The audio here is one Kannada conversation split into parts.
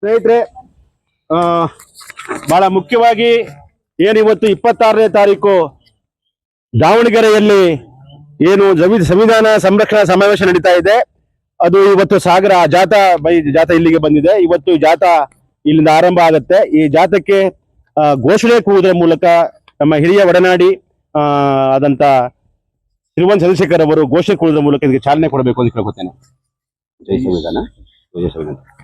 ಸ್ನೇಹಿತರೆ ಆ, ಬಹಳ ಮುಖ್ಯವಾಗಿ ಏನಿವತ್ತು ಇಪ್ಪತ್ತಾರನೇ ತಾರೀಕು? ದಾವಣಗೆರೆಯಲ್ಲಿ ಏನು ಜವಿ- ಸಂವಿಧಾನ ಸಂರಕ್ಷಣಾ ಸಮಾವೇಶ ನಡೀತಾ ಇದೆ. ಅದು ಇವತ್ತು ಸಾಗರ ಜಾಥಾ ಬೈ ಜಾಥಾ ಇಲ್ಲಿಗೆ ಬಂದಿದೆ. ಇವತ್ತು ಜಾಥಾ ಇಲ್ಲಿಂದ ಆರಂಭ ಆಗುತ್ತೆ. ಈ ಜಾಥಕ್ಕೆ ಘೋಷಣೆ ಕೂಗುವುದರ ಮೂಲಕ ನಮ್ಮ ಹಿರಿಯ ಒಡನಾಡಿ ಆದಂತ ತಿರುವನ್ ಚಂದ್ರಶೇಖರ್ ಅವರು ಘೋಷಣೆ ಕೂಗುವುದರ ಮೂಲಕ ಇದಕ್ಕೆ ಚಾಲನೆ ಕೊಡಬೇಕು ಅಂತ ಕೇಳ್ಕೊತೇನೆ. ಜೈ ಸಂವಿಧಾನ. ಜೈ ಸಂವಿಧಾನ.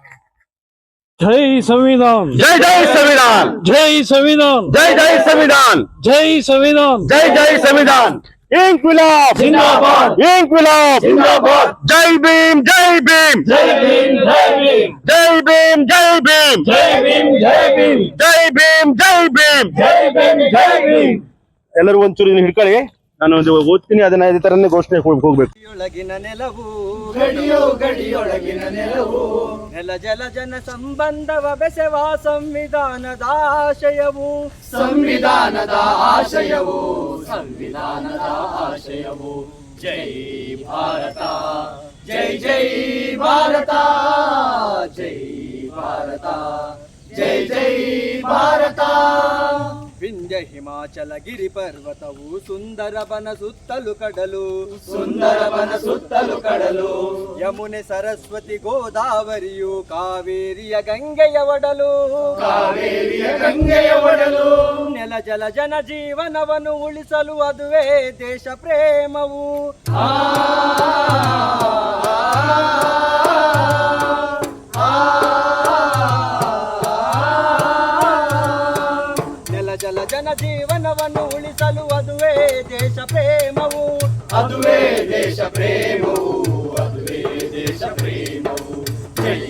ಜೈ ಸಂವಿಧಾನ್ ಜೈ ಜೈ ಸಂವಿಧಾನ್ ಜೈ ಸಂವಿಧಾನ್ ಜೈ ಜೈ ಸಂವಿಧಾನ್ ಜೈ ಸಂವಿಧಾನ್ ಜೈ ಜೈ ಸಂವಿಧಾನ್ ಇನ್ಕ್ವಿಲಾಬ್ ಜಿಂದಾಬಾದ್. ಇನ್ಕ್ವಿಲಾಬ್ ಜಿಂದಾಬಾದ್. ಜೈ ಭೀಮ್ ಜೈ ಭೀಮ್ ಜೈ ಭೀಮ್ ಜೈ ಭೀಮ್ ಜೈ ಭೀಮ್ ಜೈ ಭೀಮ್ ಜೈ ಭೀಮ್ ಜೈ ಭೀಮ್ ಜೈ ಭೀಮ್ ಜೈ ಭೀಮ್ ಜೈ ಭೀಮ್ ಜೈ ಭೀಮ್ ಎಲ್ಲರೂ ಒಂಚೂರು ಇದನ್ನ ಹಿಡ್ಕೊಳ್ಳಿ. ನಾನು ಒಂದು ಓದ್ತೀನಿ ಅದನ್ನ ಇದೇ ತರನೇ ಘೋಷಣೆ ಹೋಗ್ಬೇಕು. ಗಡಿಯೊಳಗಿನ ನೆಲವು ಗಡಿಯೋ ಗಡಿಯೊಳಗಿನ ನೆಲವು ನೆಲ ಜಲ ಜನ ಸಂಬಂಧವ ಬೆಸೆವ ಸಂವಿಧಾನದ ಆಶಯವು. ಸಂವಿಧಾನದ ಆಶಯವು ಸಂವಿಧಾನದ ಆಶಯವು. ಜೈ ಭಾರತ ಜೈ ಜೈ ಭಾರತ ಜೈ ಭಾರತ ಜೈ ಜೈ ಭಾರತ. ವಿಂಧ್ಯ ಹಿಮಾಚಲ ಗಿರಿ ಪರ್ವತವು ಸುಂದರ ಬನ ಸುತ್ತಲು ಕಡಲು. ಸುಂದರವನ ಸುತ್ತಲು ಕಡಲು. ಯಮುನೆ ಸರಸ್ವತಿ ಗೋದಾವರಿಯು ಕಾವೇರಿಯ ಗಂಗೆಯ ಒಡಲು. ಕಾವೇರಿಯ ಗಂಗೆಯ ಒಡಲು. ನೆಲ ಜಲ ಜನ ಜೀವನವನ್ನು ಉಳಿಸಲು ಅದುವೇ ದೇಶ ಪ್ರೇಮವು. ಆ, అదువే దేశ ప్రేమవు అదువే దేశ ప్రేమవు జై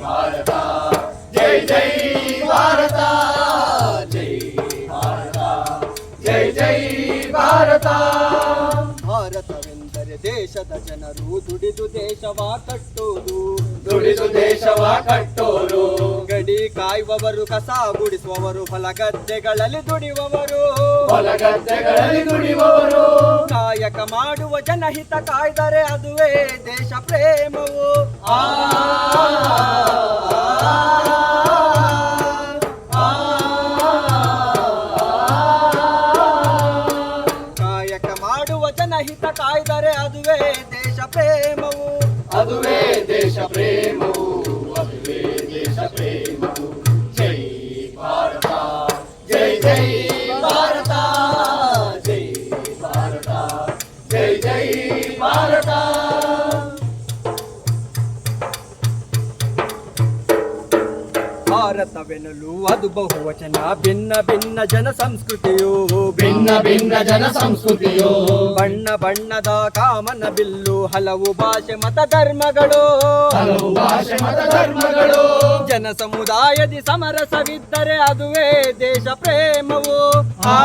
భారత జై జై భారత జై భారత జై జై భారత. ಭಾರತವೆಂದರೆ ದೇಶದ ಜನರು ದುಡಿದು ದೇಶವ ಕಟ್ಟುವುದು ದುಡಿದು ದೇಶವ ಕಟ್ಟು ಕಾಯುವವರು ಕಸ ಗುಡಿಸುವವರು ಹೊಲ ಗದ್ದೆಗಳಲ್ಲಿ ದುಡಿಯುವವರು ಹೊಲಗದ್ದೆಗಳಲ್ಲಿ ದುಡಿಯುವವರು ಕಾಯಕ ಮಾಡುವ ಜನಹಿತ ಕಾಯ್ದರೆ ಅದುವೇ ದೇಶ ಪ್ರೇಮವು ಆ, ಕಾಯಕ ಮಾಡುವ ಜನಹಿತ ಕಾಯ್ದರೆ ಅದುವೇ ದೇಶ ಪ್ರೇಮವು ಅದುವೇ ದೇಶ ಪ್ರೇಮವು ಭಾರತವೆನಲು ಅದು ಬಹುವಚನ ಭಿನ್ನ ಭಿನ್ನ ಜನ ಸಂಸ್ಕೃತಿಯು ಭಿನ್ನ ಭಿನ್ನ ಜನ ಸಂಸ್ಕೃತಿಯು ಬಣ್ಣ ಬಣ್ಣದ ಕಾಮನ ಬಿಲ್ಲು ಹಲವು ಭಾಷೆ ಮತ ಧರ್ಮಗಳು. ಹಲವು ಭಾಷೆ ಮತ ಧರ್ಮಗಳು. ಜನ ಸಮುದಾಯದಿ ಸಮರಸವಿದ್ದರೆ ಅದುವೇ ದೇಶ ಪ್ರೇಮವು. ಆ,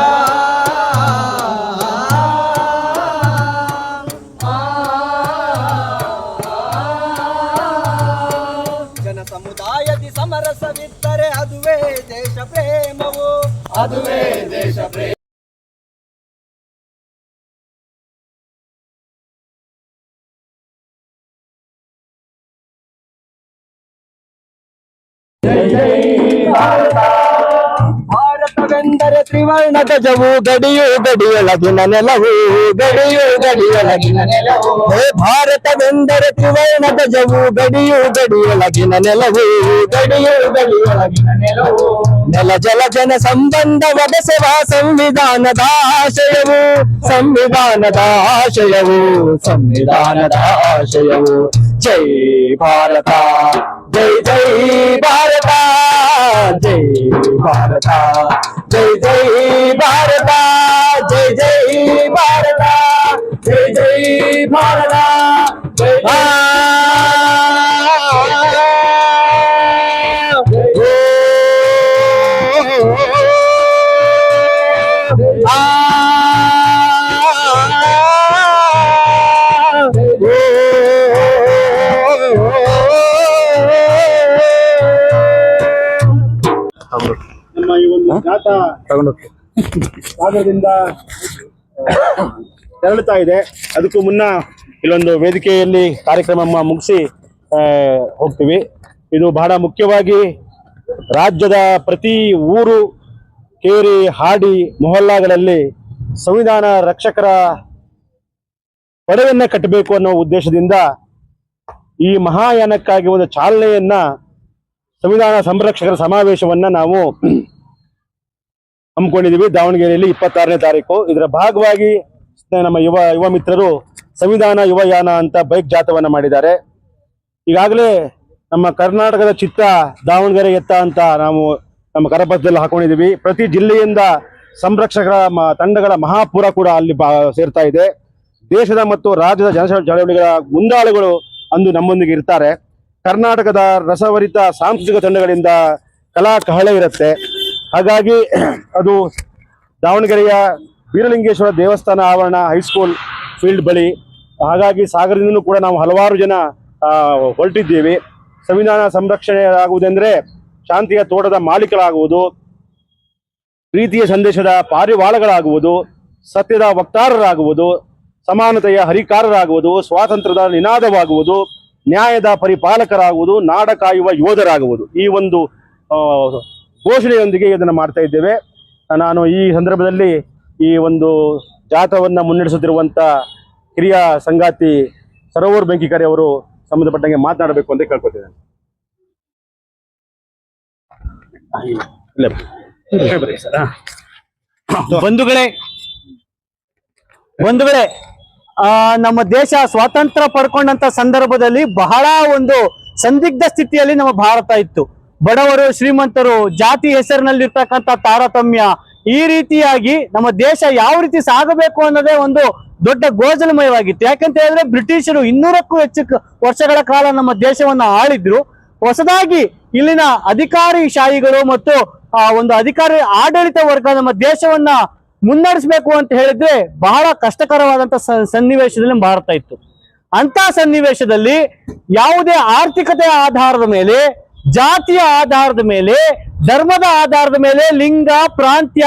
ಸಮರಸವಿದ್ದರೆ ಅದುವೇ ದೇಶ ಪ್ರೇಮವು ಅದುವೇ ದೇಶ ಪ್ರೇಮ ಭಾರತವೆಂದರೆ ತ್ರಿವರ್ಣ ಧ್ವಜವು ಗಡಿಯು ಗಡಿಯೊಳಗಿನ ನೆಲವು ಗಡಿಯು ಗಡಿಯೊಳಗಿನ ನೆಲವು ಹೇ ಭಾರತವೆಂದರೆ ತ್ರಿವರ್ಣ ಧ್ವಜವು ಗಡಿಯು ಗಡಿಯೊಳಗಿನ ನೆಲವು ಗಡಿಯು ಗಡಿಯೊಳಗಿನ ನೆಲವು ನೆಲ ಜಲ ಜನ ಸಂಬಂಧ ಒದೆಸುವ ಸಂವಿಧಾನದ ಆಶಯವು ಸಂವಿಧಾನದ ಆಶಯವು ಸಂವಿಧಾನದ ಆಶಯವು ಜೈ ಭಾರತ ಜೈ ಜೈ Day, day, ಜಾಥಾ ಸಾಗರದಿಂದ ತೆರಳುತ್ತಾ ಇದೆ. ಅದಕ್ಕೂ ಮುನ್ನ ಇಲ್ಲೊಂದು ವೇದಿಕೆಯಲ್ಲಿ ಕಾರ್ಯಕ್ರಮ ಮುಗಿಸಿ ಹೋಗ್ತೀವಿ. ಇದು ಬಹಳ ಮುಖ್ಯವಾಗಿ ರಾಜ್ಯದ ಪ್ರತಿ ಊರು ಕೇರಿ ಹಾಡಿ ಮೊಹಲ್ಲಾಗಳಲ್ಲಿ ಸಂವಿಧಾನ ರಕ್ಷಕರ ಪಡೆಯನ್ನ ಕಟ್ಟಬೇಕು ಅನ್ನೋ ಉದ್ದೇಶದಿಂದ ಈ ಮಹಾಯಾನಕ್ಕಾಗಿ ಒಂದು ಚಾಲನೆಯನ್ನ ಸಂವಿಧಾನ ಸಂರಕ್ಷಕರ ಸಮಾವೇಶವನ್ನ ನಾವು ಹಮ್ಮಿಕೊಂಡಿದ್ದೀವಿ. ದಾವಣಗೆರೆಯಲ್ಲಿ ಇಪ್ಪತ್ತಾರನೇ ತಾರೀಕು. ಇದರ ಭಾಗವಾಗಿ ನಮ್ಮ ಯುವ ಯುವ ಮಿತ್ರರು ಸಂವಿಧಾನ ಯುವಯಾನ ಅಂತ ಬೈಕ್ ಜಾಥವನ್ನ ಮಾಡಿದ್ದಾರೆ. ಈಗಾಗಲೇ ನಮ್ಮ ಕರ್ನಾಟಕದ ಚಿತ್ತ ದಾವಣಗೆರೆ ಎತ್ತ ಅಂತ ನಾವು ನಮ್ಮ ಕರಪತ್ರದಲ್ಲಿ ಹಾಕೊಂಡಿದ್ದೀವಿ. ಪ್ರತಿ ಜಿಲ್ಲೆಯಿಂದ ಸಂರಕ್ಷಕರ ತಂಡಗಳ ಮಹಾಪುರ ಕೂಡ ಅಲ್ಲಿ ಸೇರ್ತಾ ಇದೆ. ದೇಶದ ಮತ್ತು ರಾಜ್ಯದ ಜನ ಚಳವಳಿಗಳ ಮುಂದಾಳುಗಳು ಅಂದು ನಮ್ಮೊಂದಿಗೆ ಇರ್ತಾರೆ. ಕರ್ನಾಟಕದ ರಸಭರಿತ ಸಾಂಸ್ಕೃತಿಕ ತಂಡಗಳಿಂದ ಕಲಾ ಕಹಳೆ ಇರುತ್ತೆ. ಹಾಗಾಗಿ ಅದು ದಾವಣಗೆರೆಯ ವೀರಲಿಂಗೇಶ್ವರ ದೇವಸ್ಥಾನ ಆವರಣ ಹೈಸ್ಕೂಲ್ ಫೀಲ್ಡ್ ಬಳಿ. ಹಾಗಾಗಿ ಸಾಗರದಿಂದಲೂ ಕೂಡ ನಾವು ಹಲವಾರು ಜನ ಹೊರಟಿದ್ದೀವಿ. ಸಂವಿಧಾನ ಸಂರಕ್ಷಣೆ ಆಗುವುದೆಂದರೆ ಶಾಂತಿಯ ತೋಟದ ಮಾಲೀಕರಾಗುವುದು, ಪ್ರೀತಿಯ ಸಂದೇಶದ ಪಾರಿವಾಳಗಳಾಗುವುದು, ಸತ್ಯದ ವಕ್ತಾರರಾಗುವುದು, ಸಮಾನತೆಯ ಹರಿಕಾರರಾಗುವುದು, ಸ್ವಾತಂತ್ರ್ಯದ ನಿನಾದವಾಗುವುದು, ನ್ಯಾಯದ ಪರಿಪಾಲಕರಾಗುವುದು, ನಾಡ ಕಾಯುವ ಯೋಧರಾಗುವುದು. ಈ ಒಂದು ಘೋಷಣೆಯೊಂದಿಗೆ ಇದನ್ನು ಮಾಡ್ತಾ ಇದ್ದೇವೆ. ನಾನು ಈ ಸಂದರ್ಭದಲ್ಲಿ ಈ ಒಂದು ಜಾಥವನ್ನು ಮುನ್ನಡೆಸುತ್ತಿರುವಂಥ ಹಿರಿಯ ಸಂಗಾತಿ ಸರೋವರ್ ಬೆಂಕಿಕಾರಿ ಅವರು ಸಂಬಂಧಪಟ್ಟಂಗೆ ಮಾತನಾಡಬೇಕು ಅಂತ ಕೇಳ್ಕೊತಿದ್ದೇನೆ. ಬಂಧುಗಳೇ ಬಂಧುಗಳೇ ನಮ್ಮ ದೇಶ ಸ್ವಾತಂತ್ರ್ಯ ಪಡ್ಕೊಂಡಂತ ಸಂದರ್ಭದಲ್ಲಿ ಬಹಳ ಒಂದು ಸಂದಿಗ್ಧ ಸ್ಥಿತಿಯಲ್ಲಿ ನಮ್ಮ ಭಾರತ ಇತ್ತು. ಬಡವರು, ಶ್ರೀಮಂತರು, ಜಾತಿ ಹೆಸರಿನಲ್ಲಿರ್ತಕ್ಕಂಥ ತಾರತಮ್ಯ ಈ ರೀತಿಯಾಗಿ ನಮ್ಮ ದೇಶ ಯಾವ ರೀತಿ ಸಾಗಬೇಕು ಅನ್ನೋದೇ ಒಂದು ದೊಡ್ಡ ಗೋಜಲಮಯವಾಗಿತ್ತು. ಯಾಕಂತ ಹೇಳಿದ್ರೆ ಬ್ರಿಟಿಷರು ಇನ್ನೂರಕ್ಕೂ ಹೆಚ್ಚು ವರ್ಷಗಳ ಕಾಲ ನಮ್ಮ ದೇಶವನ್ನ ಆಳಿದ್ರು. ಹೊಸದಾಗಿ ಇಲ್ಲಿನ ಅಧಿಕಾರಿ ಶಾಹಿಗಳು ಮತ್ತು, ಆ, ಒಂದು ಅಧಿಕಾರಿ ಆಡಳಿತ ವರ್ಗ ನಮ್ಮ ದೇಶವನ್ನ ಮುನ್ನಡೆಸಬೇಕು ಅಂತ ಹೇಳಿದ್ರೆ ಬಹಳ ಕಷ್ಟಕರವಾದಂತ ಸನ್ನಿವೇಶದಲ್ಲಿ ಭಾರತ ಇತ್ತು. ಅಂತ ಸನ್ನಿವೇಶದಲ್ಲಿ ಯಾವುದೇ ಆರ್ಥಿಕತೆಯ ಆಧಾರದ ಮೇಲೆ ಜಾತಿಯ ಆಧಾರದ ಮೇಲೆ, ಧರ್ಮದ ಆಧಾರದ ಮೇಲೆ, ಲಿಂಗ, ಪ್ರಾಂತ್ಯ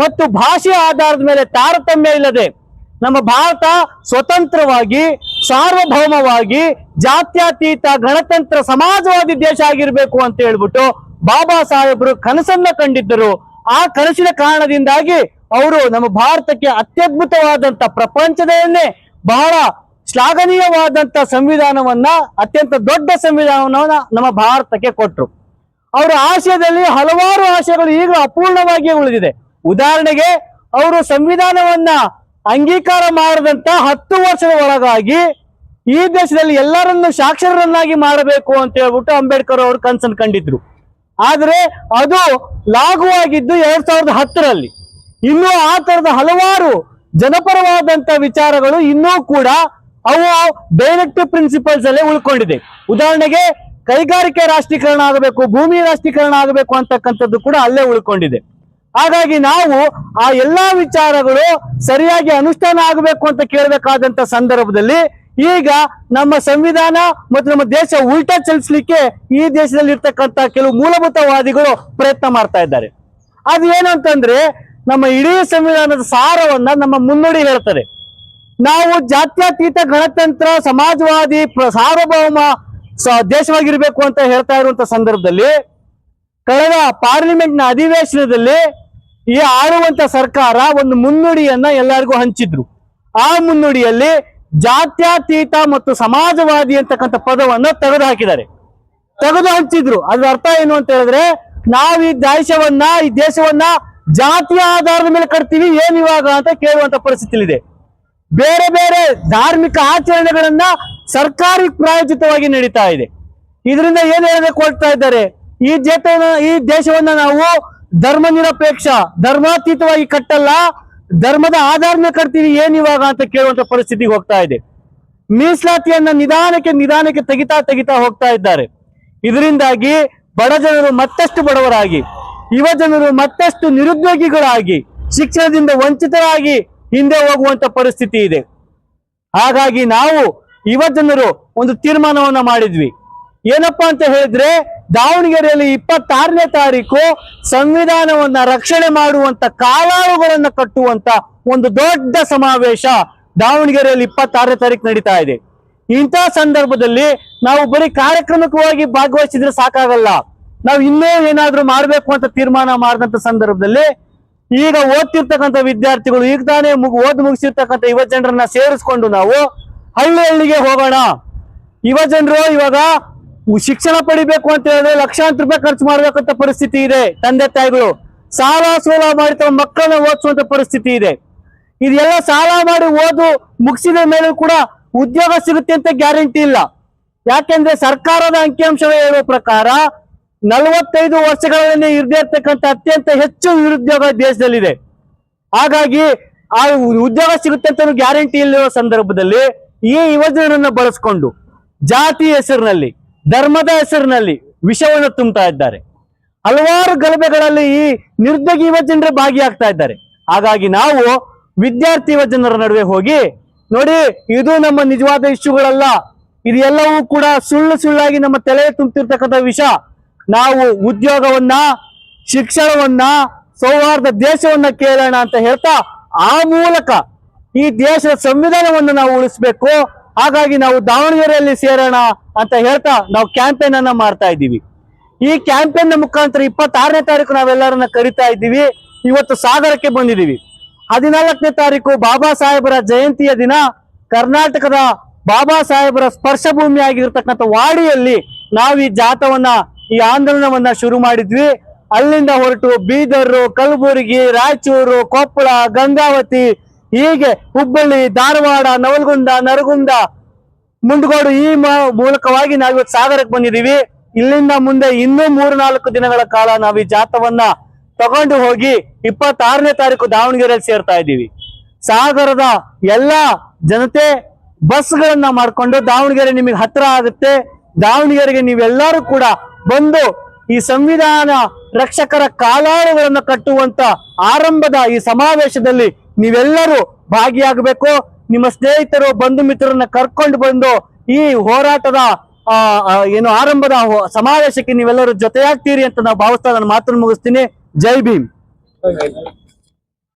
ಮತ್ತು ಭಾಷೆಯ ಆಧಾರದ ಮೇಲೆ ತಾರತಮ್ಯ ಇಲ್ಲದೆ ನಮ್ಮ ಭಾರತ ಸ್ವತಂತ್ರವಾಗಿ, ಸಾರ್ವಭೌಮವಾಗಿ, ಜಾತ್ಯತೀತ ಗಣತಂತ್ರ ಸಮಾಜವಾದಿ ದೇಶ ಆಗಿರಬೇಕು ಅಂತ ಹೇಳ್ಬಿಟ್ಟು ಬಾಬಾ ಸಾಹೇಬರು ಕನಸನ್ನ ಕಂಡಿದ್ದರು. ಆ ಕನಸಿನ ಕಾರಣದಿಂದಾಗಿ ಅವರು ನಮ್ಮ ಭಾರತಕ್ಕೆ ಅತ್ಯದ್ಭುತವಾದಂತ ಪ್ರಪಂಚದನ್ನೇ ಬಹಳ ಶ್ಲಾಘನೀಯವಾದಂತ ಸಂವಿಧಾನವನ್ನ, ಅತ್ಯಂತ ದೊಡ್ಡ ಸಂವಿಧಾನವನ್ನ ನಮ್ಮ ಭಾರತಕ್ಕೆ ಕೊಟ್ಟರು ಅವರ ಆಶಯದಲ್ಲಿ ಹಲವಾರು ಆಶಯಗಳು ಈಗ ಅಪೂರ್ಣವಾಗಿ ಉಳಿದಿದೆ. ಉದಾಹರಣೆಗೆ, ಅವರು ಸಂವಿಧಾನವನ್ನ ಅಂಗೀಕಾರ ಮಾಡದಂತ ಹತ್ತು ವರ್ಷದ ಒಳಗಾಗಿ ಈ ದೇಶದಲ್ಲಿ ಎಲ್ಲರನ್ನು ಸಾಕ್ಷರರನ್ನಾಗಿ ಮಾಡಬೇಕು ಅಂತ ಹೇಳ್ಬಿಟ್ಟು ಅಂಬೇಡ್ಕರ್ ಅವರು ಕನ್ಸನ್ ಕಂಡಿದ್ರು. ಆದ್ರೆ ಅದು ಲಾಗುವಾಗಿದ್ದು ಎರಡ್ ಸಾವಿರದ ಹತ್ತರಲ್ಲಿ. ಇನ್ನೂ ಆ ತರದ ಹಲವಾರು ಜನಪರವಾದಂತ ವಿಚಾರಗಳು ಇನ್ನೂ ಕೂಡ ಅವು ಡೈರೆಕ್ಟ್ ಪ್ರಿನ್ಸಿಪಲ್ಸ್ ಅಲ್ಲೇ ಉಳ್ಕೊಂಡಿದೆ. ಉದಾಹರಣೆಗೆ ಕೈಗಾರಿಕೆ ರಾಷ್ಟ್ರೀಕರಣ ಆಗಬೇಕು, ಭೂಮಿ ರಾಷ್ಟ್ರೀಕರಣ ಆಗಬೇಕು ಅಂತಕ್ಕಂಥದ್ದು ಕೂಡ ಅಲ್ಲೇ ಉಳ್ಕೊಂಡಿದೆ. ಹಾಗಾಗಿ ನಾವು ಆ ಎಲ್ಲಾ ವಿಚಾರಗಳು ಸರಿಯಾಗಿ ಅನುಷ್ಠಾನ ಆಗಬೇಕು ಅಂತ ಕೇಳಬೇಕಾದಂತ ಸಂದರ್ಭದಲ್ಲಿ ಈಗ ನಮ್ಮ ಸಂವಿಧಾನ ಮತ್ತು ನಮ್ಮ ದೇಶ ಉಲ್ಟಾ ಚಲಿಸಲಿಕ್ಕೆ ಈ ದೇಶದಲ್ಲಿ ಇರ್ತಕ್ಕಂಥ ಕೆಲವು ಮೂಲಭೂತವಾದಿಗಳು ಪ್ರಯತ್ನ ಮಾಡ್ತಾ ಇದ್ದಾರೆ. ಅದು ಏನು ನಮ್ಮ ಇಡೀ ಸಂವಿಧಾನದ ಸಾರವನ್ನ ನಮ್ಮ ಮುನ್ನುಡಿ ಹೇಳ್ತದೆ. ನಾವು ಜಾತ್ಯತೀತ ಗಣತಂತ್ರ, ಸಮಾಜವಾದಿ ಸಾರ್ವಭೌಮ ದೇಶವಾಗಿರ್ಬೇಕು ಅಂತ ಹೇಳ್ತಾ ಇರುವಂತ ಸಂದರ್ಭದಲ್ಲಿ ಕಳೆದ ಪಾರ್ಲಿಮೆಂಟ್ನ ಅಧಿವೇಶನದಲ್ಲಿ ಈ ಆಳುವಂತ ಸರ್ಕಾರ ಒಂದು ಮುನ್ನುಡಿಯನ್ನ ಎಲ್ಲರಿಗೂ ಹಂಚಿದ್ರು. ಆ ಮುನ್ನುಡಿಯಲ್ಲಿ ಜಾತ್ಯತೀತ ಮತ್ತು ಸಮಾಜವಾದಿ ಅಂತಕ್ಕಂಥ ಪದವನ್ನ ತೆಗೆದು ಹಾಕಿದ್ದಾರೆ ತೆಗೆದು ಹಂಚಿದ್ರು ಅದ್ರ ಅರ್ಥ ಏನು ಅಂತ ಹೇಳಿದ್ರೆ ನಾವು ಈ ದೇಶವನ್ನ ಈ ದೇಶವನ್ನ ಜಾತಿಯ ಆಧಾರದ ಮೇಲೆ ಕಟ್ತೀವಿ ಏನ್ ಇವಾಗ ಅಂತ ಕೇಳುವಂತ ಪರಿಸ್ಥಿತಿ ಬೇರೆ ಬೇರೆ ಧಾರ್ಮಿಕ ಆಚರಣೆಗಳನ್ನ ಸರ್ಕಾರಿ ಪ್ರಾಯೋಜಿತವಾಗಿ ನಡೀತಾ ಇದೆ. ಇದರಿಂದ ಏನ್ ಹೇಳಬೇಕು ಹೋಗ್ತಾ ಇದ್ದಾರೆ? ಈ ಜೇತನ, ಈ ದೇಶವನ್ನ ನಾವು ಧರ್ಮ ನಿರಪೇಕ್ಷ, ಧರ್ಮಾತೀತವಾಗಿ ಕಟ್ಟಲ್ಲ, ಧರ್ಮದ ಆಧಾರನ ಕಟ್ತೀವಿ, ಏನ್ ಇವಾಗ ಅಂತ ಕೇಳುವಂತ ಪರಿಸ್ಥಿತಿಗೆ ಹೋಗ್ತಾ ಇದೆ. ಮೀಸಲಾತಿಯನ್ನ ನಿಧಾನಕ್ಕೆ ನಿಧಾನಕ್ಕೆ ತೆಗಿತಾ ತೆಗಿತಾ ಹೋಗ್ತಾ ಇದ್ದಾರೆ. ಇದರಿಂದಾಗಿ ಬಡ ಜನರು ಮತ್ತಷ್ಟು ಬಡವರಾಗಿ, ಯುವ ಜನರು ಮತ್ತಷ್ಟು ನಿರುದ್ಯೋಗಿಗಳಾಗಿ, ಶಿಕ್ಷಣದಿಂದ ವಂಚಿತರಾಗಿ ಹಿಂದೆ ಹೋಗುವಂತ ಪರಿಸ್ಥಿತಿ ಇದೆ. ಹಾಗಾಗಿ ನಾವು ಯುವ ಜನರು ಒಂದು ತೀರ್ಮಾನವನ್ನ ಮಾಡಿದ್ವಿ. ಏನಪ್ಪಾ ಅಂತ ಹೇಳಿದ್ರೆ ದಾವಣಗೆರೆಯಲ್ಲಿ ಇಪ್ಪತ್ತಾರನೇ ತಾರೀಕು ಸಂವಿಧಾನವನ್ನ ರಕ್ಷಣೆ ಮಾಡುವಂತ ಕಾಲಾಳುಗಳನ್ನ ಕಟ್ಟುವಂತ ಒಂದು ದೊಡ್ಡ ಸಮಾವೇಶ ದಾವಣಗೆರೆಯಲ್ಲಿ ಇಪ್ಪತ್ತಾರನೇ ತಾರೀಕು ನಡೀತಾ ಇದೆ. ಇಂಥ ಸಂದರ್ಭದಲ್ಲಿ ನಾವು ಬರೀ ಕಾರ್ಯಕ್ರಮಕವಾಗಿ ಭಾಗವಹಿಸಿದ್ರೆ ಸಾಕಾಗಲ್ಲ. ನಾವು ಇನ್ನೂ ಏನಾದ್ರೂ ಮಾಡಬೇಕು ಅಂತ ತೀರ್ಮಾನ ಮಾಡಿದಂತ ಸಂದರ್ಭದಲ್ಲಿ ಈಗ ಓದ್ತಿರ್ತಕ್ಕಂಥ ವಿದ್ಯಾರ್ಥಿಗಳು ಈಗ ತಾನೇ ಮುಗ್, ಓದ್ ಮುಗಿಸಿರ್ತಕ್ಕಂಥ ಯುವ ಜನರನ್ನ ಸೇರಿಸ್ಕೊಂಡು ನಾವು ಹಳ್ಳಿ ಹಳ್ಳಿಗೆ ಹೋಗೋಣ. ಯುವ ಜನರು ಇವಾಗ ಶಿಕ್ಷಣ ಪಡಿಬೇಕು ಅಂತ ಹೇಳಿದ್ರೆ ಲಕ್ಷಾಂತರ ರೂಪಾಯಿ ಖರ್ಚು ಮಾಡ್ಬೇಕಂತ ಪರಿಸ್ಥಿತಿ ಇದೆ ತಂದೆ ತಾಯಿಗಳು. ಸಾಲ ಸೂಲ ಮಾಡಿ ತಮ್ಮ ಮಕ್ಕಳನ್ನ ಓದಿಸುವಂತ ಪರಿಸ್ಥಿತಿ ಇದೆ. ಇದೆಲ್ಲ ಸಾಲ ಮಾಡಿ ಓದು ಮುಗಿಸಿದ ಮೇಲೂ ಕೂಡ ಉದ್ಯೋಗ ಸಿಗುತ್ತೆ ಅಂತ ಗ್ಯಾರಂಟಿ ಇಲ್ಲ. ಯಾಕೆಂದ್ರೆ ಸರ್ಕಾರದ ಅಂಕಿಅಂಶವೇ ಹೇಳುವ ಪ್ರಕಾರ ನಲವತ್ತೈದು ವರ್ಷಗಳಲ್ಲಿ ಇರದೇ ಇರ್ತಕ್ಕಂಥ ಅತ್ಯಂತ ಹೆಚ್ಚು ನಿರುದ್ಯೋಗ ದೇಶದಲ್ಲಿದೆ. ಹಾಗಾಗಿ ಆ ಉದ್ಯೋಗ ಸಿಗುತ್ತೆ ಅಂತ ಗ್ಯಾರಂಟಿ ಇಲ್ಲಿರುವ ಸಂದರ್ಭದಲ್ಲಿ ಈ ಯುವಜನರನ್ನ ಬಳಸ್ಕೊಂಡು ಜಾತಿ ಹೆಸರಿನಲ್ಲಿ, ಧರ್ಮದ ಹೆಸರಿನಲ್ಲಿ ವಿಷವನ್ನು ತುಂಬುತ್ತಾ ಇದ್ದಾರೆ. ಹಲವಾರು ಗಲಭೆಗಳಲ್ಲಿ ಈ ನಿರುದ್ಯೋಗಿ ಯುವಜನರೇ ಭಾಗಿಯಾಗ್ತಾ ಇದ್ದಾರೆ. ಹಾಗಾಗಿ ನಾವು ವಿದ್ಯಾರ್ಥಿ ಯುವಜನರ ನಡುವೆ ಹೋಗಿ ನೋಡಿ, ಇದು ನಮ್ಮ ನಿಜವಾದ ಇಶ್ಯೂಗಳಲ್ಲ. ಇದೆಲ್ಲವೂ ಕೂಡ ಸುಳ್ಳು ಸುಳ್ಳಾಗಿ ನಮ್ಮ ತಲೆ ತುಂಬ್ತಿರ್ತಕ್ಕಂಥ ವಿಷ. ನಾವು ಉದ್ಯೋಗವನ್ನ, ಶಿಕ್ಷಣವನ್ನ, ಸೌಹಾರ್ದ ದೇಶವನ್ನ ಕೇಳೋಣ ಅಂತ ಹೇಳ್ತಾ ಆ ಮೂಲಕ ಈ ದೇಶದ ಸಂವಿಧಾನವನ್ನು ನಾವು ಉಳಿಸ್ಬೇಕು. ಹಾಗಾಗಿ ನಾವು ದಾವಣಗೆರೆಯಲ್ಲಿ ಸೇರೋಣ ಅಂತ ಹೇಳ್ತಾ ನಾವು ಕ್ಯಾಂಪೇನ್ ಅನ್ನ ಮಾಡ್ತಾ ಇದ್ದೀವಿ. ಈ ಕ್ಯಾಂಪೇನ್ನ ಮುಖಾಂತರ ಇಪ್ಪತ್ತಾರನೇ ತಾರೀಕು ನಾವೆಲ್ಲರನ್ನ ಕರಿತಾ ಇದ್ದೀವಿ. ಇವತ್ತು ಸಾಗರಕ್ಕೆ ಬಂದಿದ್ದೀವಿ. ಹದಿನಾಲ್ಕನೇ ತಾರೀಕು ಬಾಬಾ ಸಾಹೇಬರ ಜಯಂತಿಯ ದಿನ. ಕರ್ನಾಟಕದ ಬಾಬಾ ಸಾಹೇಬರ ಸ್ಪರ್ಶ ಭೂಮಿ ವಾಡಿಯಲ್ಲಿ ನಾವು ಈ ಜಾಥವನ್ನ ಈ ಆಂದೋಲನವನ್ನ ಶುರು ಮಾಡಿದ್ವಿ. ಅಲ್ಲಿಂದ ಹೊರಟು ಬೀದರ್, ಕಲಬುರಗಿ, ರಾಯಚೂರು, ಕೊಪ್ಪಳ, ಗಂಗಾವತಿ, ಹೀಗೆ ಹುಬ್ಬಳ್ಳಿ, ಧಾರವಾಡ, ನವಲಗುಂದ, ನರಗುಂದ, ಮುಂಡಗೋಡು ಈ ಮೂಲಕವಾಗಿ ನಾವಿವತ್ತು ಸಾಗರಕ್ಕೆ ಬಂದಿದ್ದೀವಿ. ಇಲ್ಲಿಂದ ಮುಂದೆ ಇನ್ನೂ ಮೂರು ನಾಲ್ಕು ದಿನಗಳ ಕಾಲ ನಾವು ಈ ಜಾಥವನ್ನ ತಗೊಂಡು ಹೋಗಿ ಇಪ್ಪತ್ತಾರನೇ ತಾರೀಕು ದಾವಣಗೆರೆಯಲ್ಲಿ ಸೇರ್ತಾ ಇದ್ದೀವಿ. ಸಾಗರದ ಎಲ್ಲಾ ಜನತೆ ಬಸ್ಗಳನ್ನ ಮಾಡ್ಕೊಂಡು ದಾವಣಗೆರೆ ನಿಮಗೆ ಹತ್ರ ಆಗುತ್ತೆ. ದಾವಣಗೆರೆಗೆ ನೀವೆಲ್ಲರೂ ಕೂಡ ಬಂದು ಈ ಸಂವಿಧಾನ ರಕ್ಷಕರ ಕಾಲಾಳುಗಳನ್ನು ಕಟ್ಟುವಂತ ಆರಂಭದ ಈ ಸಮಾವೇಶದಲ್ಲಿ ನೀವೆಲ್ಲರೂ ಭಾಗಿಯಾಗಬೇಕು. ನಿಮ್ಮ ಸ್ನೇಹಿತರು, ಬಂಧು ಮಿತ್ರರನ್ನ ಕರ್ಕೊಂಡು ಬಂದು ಈ ಹೋರಾಟದ ಏನು ಆರಂಭದ ಸಮಾವೇಶಕ್ಕೆ ನೀವೆಲ್ಲರೂ ಜೊತೆಯಾಗ್ತೀರಿ ಅಂತ ನಾವು ಭಾವಿಸ್ತಾ ನಾನು ಮಾತನ್ನು ಮುಗಿಸ್ತೀನಿ. ಜೈ ಭೀಮ್.